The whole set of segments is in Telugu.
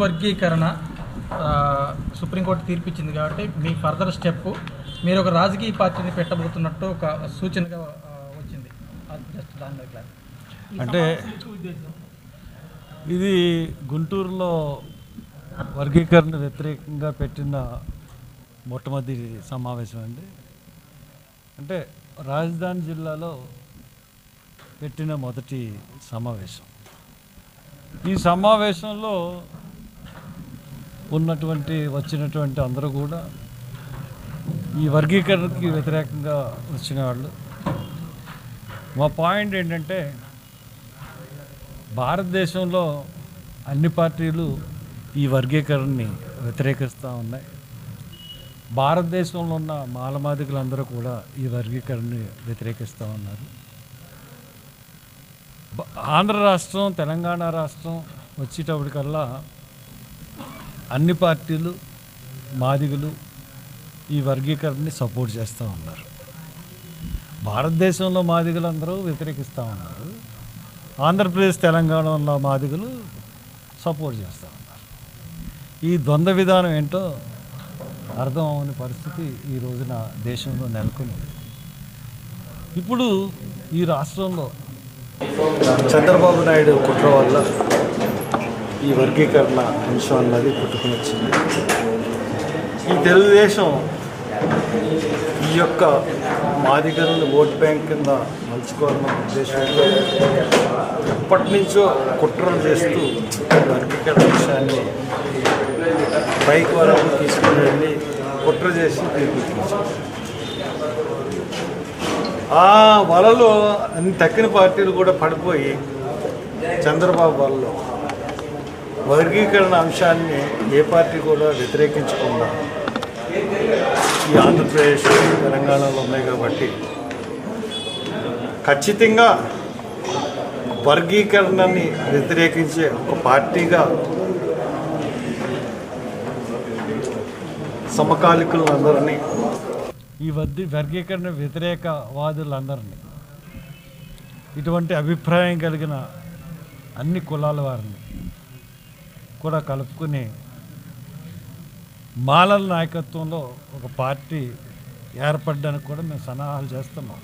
వర్గీకరణ సుప్రీంకోర్టు తీర్పిచ్చింది కాబట్టి మీ ఫర్దర్ స్టెప్ మీరు ఒక రాజకీయ పార్టీని పెట్టబోతున్నట్టు ఒక సూచనగా వచ్చింది. జస్ట్ దాని. అంటే ఇది గుంటూరులో వర్గీకరణ వ్యతిరేకంగా పెట్టిన మొట్టమొదటి సమావేశం అండి. అంటే రాజధాని జిల్లాలో పెట్టిన మొదటి సమావేశం. ఈ సమావేశంలో ఉన్నటువంటి వచ్చినటువంటి అందరూ కూడా ఈ వర్గీకరణకి వ్యతిరేకంగా వచ్చిన వాళ్ళు. మా పాయింట్ ఏంటంటే భారతదేశంలో అన్ని పార్టీలు ఈ వర్గీకరణని వ్యతిరేకిస్తూ ఉన్నాయి. భారతదేశంలో ఉన్న మాలమాదికులందరూ కూడా ఈ వర్గీకరణని వ్యతిరేకిస్తూ ఉన్నారు. ఆంధ్ర రాష్ట్రం తెలంగాణ రాష్ట్రం వచ్చేటప్పటికల్లా అన్ని పార్టీలు మాదిగులు ఈ వర్గీకరణని సపోర్ట్ చేస్తూ ఉన్నారు. భారతదేశంలో మాదిగలందరూ వ్యతిరేకిస్తూ ఉన్నారు. ఆంధ్రప్రదేశ్ తెలంగాణలో మాదిగలు సపోర్ట్ చేస్తూ ఉన్నారు. ఈ ద్వంద్వ విధానం ఏంటో అర్థం అవని పరిస్థితి ఈ రోజున దేశంలో నెలకొని ఇప్పుడు ఈ రాష్ట్రంలో చంద్రబాబు నాయుడు కుట్ర వల్ల ఈ వర్గీకరణ అంశం అన్నది పుట్టుకుని వచ్చింది. ఈ తెలుగుదేశం ఈ యొక్క మాదిగలను ఓట్ బ్యాంక్ కింద మలుచుకోవాలన్న ఉద్దేశంతో ఎప్పటి నుంచో కుట్రలు చేస్తూ వర్గీకరణ విషయాన్ని బైక్ వరకు తీసుకుని వెళ్ళి కుట్ర చేసి ఆ వలలో అన్ని తక్కిన పార్టీలు కూడా పడిపోయి చంద్రబాబు వలలో వర్గీకరణ అంశాన్ని ఏ పార్టీ కూడా వ్యతిరేకించకుండా ఈ ఆంధ్రప్రదేశ్ తెలంగాణలో ఉన్నాయి కాబట్టి ఖచ్చితంగా వర్గీకరణని వ్యతిరేకించే ఒక పార్టీగా సమకాలికులందరినీ ఈ వర్ది వర్గీకరణ వ్యతిరేక వాదులందరినీ ఇటువంటి అభిప్రాయం కలిగిన అన్ని కులాల వారిని కూడా కలుపుకుని మాలల నాయకత్వంలో ఒక పార్టీ ఏర్పడడానికి కూడా మేము సన్నాహాలు చేస్తున్నాం.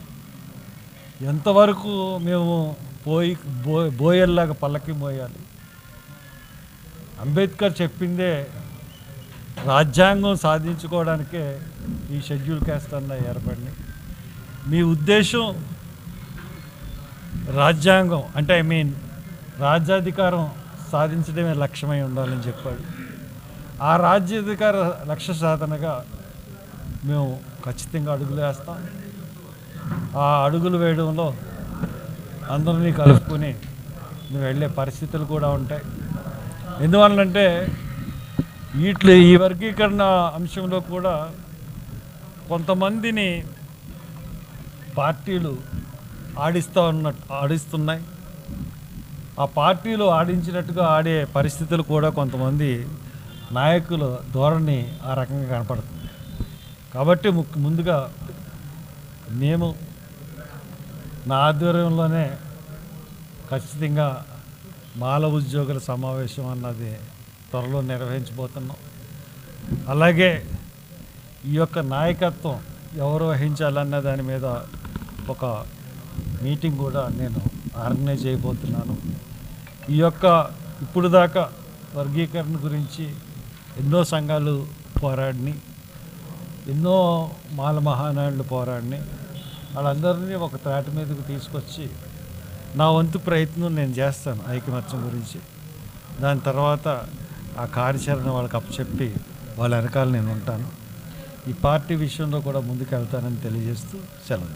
ఎంతవరకు మేము పోయి బో బోయల్లాగా పల్లకి మోయాలి? అంబేద్కర్ చెప్పిందే రాజ్యాంగం సాధించుకోవడానికే ఈ షెడ్యూల్ క్యాస్ట్ అన్న ఏర్పడింది. మీ ఉద్దేశం రాజ్యాంగం అంటే ఐ మీన్ రాజ్యాధికారం సాధించడమే లక్ష్యమై ఉండాలని చెప్పాడు. ఆ రాజ్యాధికార లక్ష్య సాధనగా మేము ఖచ్చితంగా అడుగులు వేస్తాం. ఆ అడుగులు వేయడంలో అందరినీ కలుపుకొని మేము వెళ్ళే పరిస్థితులు కూడా ఉంటాయి. ఎందువల్లంటే వీటి ఈ వర్గీకరణ అంశంలో కూడా కొంతమందిని పార్టీలు ఆడిస్తూ ఉన్నట్టు ఆడిస్తున్నాయి. ఆ పార్టీలు ఆడించినట్టుగా ఆడే పరిస్థితులు కూడా కొంతమంది నాయకుల ధోరణి ఆ రకంగా కనపడుతుంది. కాబట్టి ముందుగా మేము నా ఆధ్వర్యంలోనే ఖచ్చితంగా మాల ఉద్యోగుల సమావేశం అన్నది త్వరలో నిర్వహించబోతున్నాం. అలాగే ఈ యొక్క నాయకత్వం ఎవరు వహించాలన్న దాని మీద ఒక మీటింగ్ కూడా నేను ఆర్గనైజ్ చేయబోతున్నాను. ఈ యొక్క ఇప్పుడు దాకా వర్గీకరణ గురించి ఎన్నో సంఘాలు పోరాడిని ఎన్నో మాల మహానాయుళ్ళు పోరాడిని వాళ్ళందరినీ ఒక త్రాటి మీదకి తీసుకొచ్చి నా వంతు ప్రయత్నం నేను చేస్తాను ఐకమత్యం గురించి. దాని తర్వాత ఆ కార్యాచరణ వాళ్ళకి అప్పచెప్పి వాళ్ళ వెనకాల నేను ఉంటాను. ఈ పార్టీ విషయంలో కూడా ముందుకు వెళ్తానని తెలియజేస్తూ సెలవు